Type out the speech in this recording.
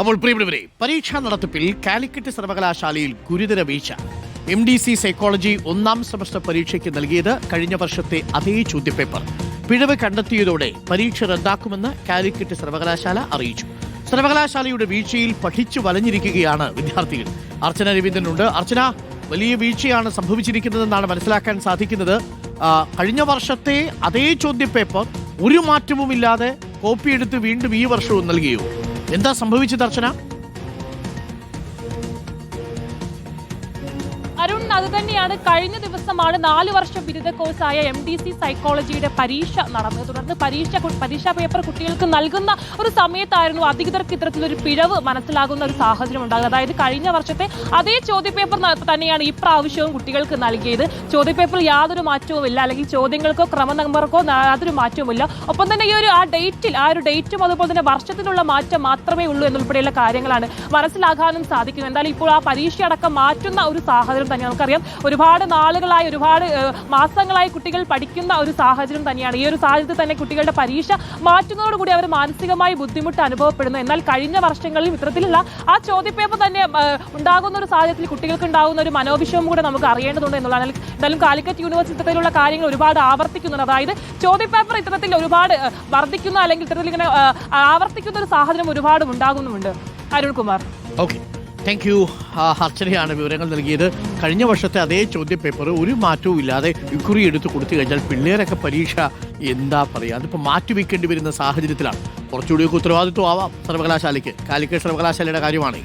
അപ്പോൾ പ്രിയപ്പെട്ടവരെ പരീക്ഷാ നടത്തിപ്പിൽ കാലിക്കറ്റ് സർവകലാശാലയിൽ ഗുരുതര വീഴ്ച. എം ഡി സി സൈക്കോളജി ഒന്നാം സെമസ്റ്റർ പരീക്ഷയ്ക്ക് നൽകിയത് കഴിഞ്ഞ വർഷത്തെ അതേ ചോദ്യപേപ്പർ. പിഴവ് കണ്ടെത്തിയതോടെ പരീക്ഷ റദ്ദാക്കുമെന്ന് കാലിക്കറ്റ് സർവകലാശാല അറിയിച്ചു. സർവകലാശാലയുടെ വീഴ്ചയിൽ പഠിച്ചു വലഞ്ഞിരിക്കുകയാണ് വിദ്യാർത്ഥികൾ. അർച്ചന രവീന്ദ്രനുണ്ട് അർച്ചന വലിയ വീഴ്ചയാണ് സംഭവിച്ചിരിക്കുന്നതെന്നാണ് മനസ്സിലാക്കാൻ സാധിക്കുന്നത്. കഴിഞ്ഞ വർഷത്തെ അതേ ചോദ്യപേപ്പർ ഒരു മാറ്റവുമില്ലാതെ കോപ്പിയെടുത്ത് വീണ്ടും ഈ വർഷവും നൽകിയോ? എന്താ സംഭവിച്ചത് അർച്ചന? അരുൺ അത് തന്നെയാണ്. കഴിഞ്ഞ ദിവസമാണ് നാല് വർഷ ബിരുദ കോഴ്സായ എം ഡി സി സൈക്കോളജിയുടെ പരീക്ഷ നടന്നത്. തുടർന്ന് പരീക്ഷ പരീക്ഷാ പേപ്പർ കുട്ടികൾക്ക് നൽകുന്ന ഒരു സമയത്തായിരുന്നു അധികൃതർക്ക് ഇത്തരത്തിലൊരു പിഴവ് മനസ്സിലാകുന്ന ഒരു സാഹചര്യം ഉണ്ടാകുന്നത്. അതായത് കഴിഞ്ഞ വർഷത്തെ അതേ ചോദ്യപേപ്പർ തന്നെയാണ് ഈ പ്രാവശ്യവും കുട്ടികൾക്ക് നൽകിയത്. ചോദ്യപേപ്പർ യാതൊരു മാറ്റവും ഇല്ല അല്ലെങ്കിൽ ചോദ്യങ്ങൾക്കോ ക്രമ നമ്പർക്കോ യാതൊരു മാറ്റവുമില്ല. ഒപ്പം തന്നെ ഈ ഒരു ആ ഡേറ്റിൽ ആ ഒരു ഡേറ്റും അതുപോലെ തന്നെ വർഷത്തിലുള്ള മാറ്റം മാത്രമേ ഉള്ളൂ എന്നുൾപ്പെടെയുള്ള കാര്യങ്ങളാണ് മനസ്സിലാകാനും സാധിക്കുന്നത്. എന്തായാലും ഇപ്പോൾ ആ പരീക്ഷ അടക്കം മാറ്റുന്ന ഒരു സാഹചര്യം തന്നെ നമുക്കറിയാം ഒരുപാട് നാളുകളായി ഒരുപാട് മാസങ്ങളായി കുട്ടികൾ പഠിക്കുന്ന ഒരു സാഹചര്യം തന്നെയാണ്. ഈ ഒരു സാഹചര്യത്തിൽ തന്നെ കുട്ടികളുടെ പരീക്ഷ മാറ്റുന്നതോടുകൂടി അവർ മാനസികമായി ബുദ്ധിമുട്ട് അനുഭവപ്പെടുന്നു. എന്നാൽ കഴിഞ്ഞ വർഷങ്ങളിൽ ഇത്തരത്തിലുള്ള ആ ചോദ്യപേപ്പർ തന്നെ ഉണ്ടാകുന്ന ഒരു സാഹചര്യത്തിൽ കുട്ടികൾക്ക് ഉണ്ടാകുന്ന ഒരു മനോവിഷമം കൂടെ നമുക്ക് അറിയേണ്ടതുണ്ട് എന്നുള്ളതാണ്. എന്തായാലും കാലിക്കറ്റ് യൂണിവേഴ്സിറ്റി ഇത്തരത്തിലുള്ള കാര്യങ്ങൾ ഒരുപാട് ആവർത്തിക്കുന്നുണ്ട്. അതായത് ചോദ്യപേപ്പർ ഇത്തരത്തിൽ ഒരുപാട് വർദ്ധിക്കുന്ന അല്ലെങ്കിൽ ഇത്തരത്തിൽ ഇങ്ങനെ ആവർത്തിക്കുന്ന ഒരു സാഹചര്യം ഒരുപാട് ഉണ്ടാകുന്നുമുണ്ട്. അരുൺകുമാർ. ഓക്കെ. താങ്ക് യു അർച്ചനയാണ് വിവരങ്ങൾ നൽകിയത്. കഴിഞ്ഞ വർഷത്തെ അതേ ചോദ്യപേപ്പർ ഒരു മാറ്റവും ഇല്ലാതെ ഇക്കുറി എടുത്ത് കൊടുത്തു കഴിഞ്ഞാൽ പിള്ളേരൊക്കെ പരീക്ഷ എന്താ പറയുക അതിപ്പോൾ മാറ്റിവെക്കേണ്ടി വരുന്ന സാഹചര്യത്തിലാണ്. കുറച്ചുകൂടിയൊക്കെ ഉത്തരവാദിത്വം ആവാം സർവകലാശാലയ്ക്ക്. കാലിക്കറ്റ് സർവകലാശാലയുടെ കാര്യമാണ്.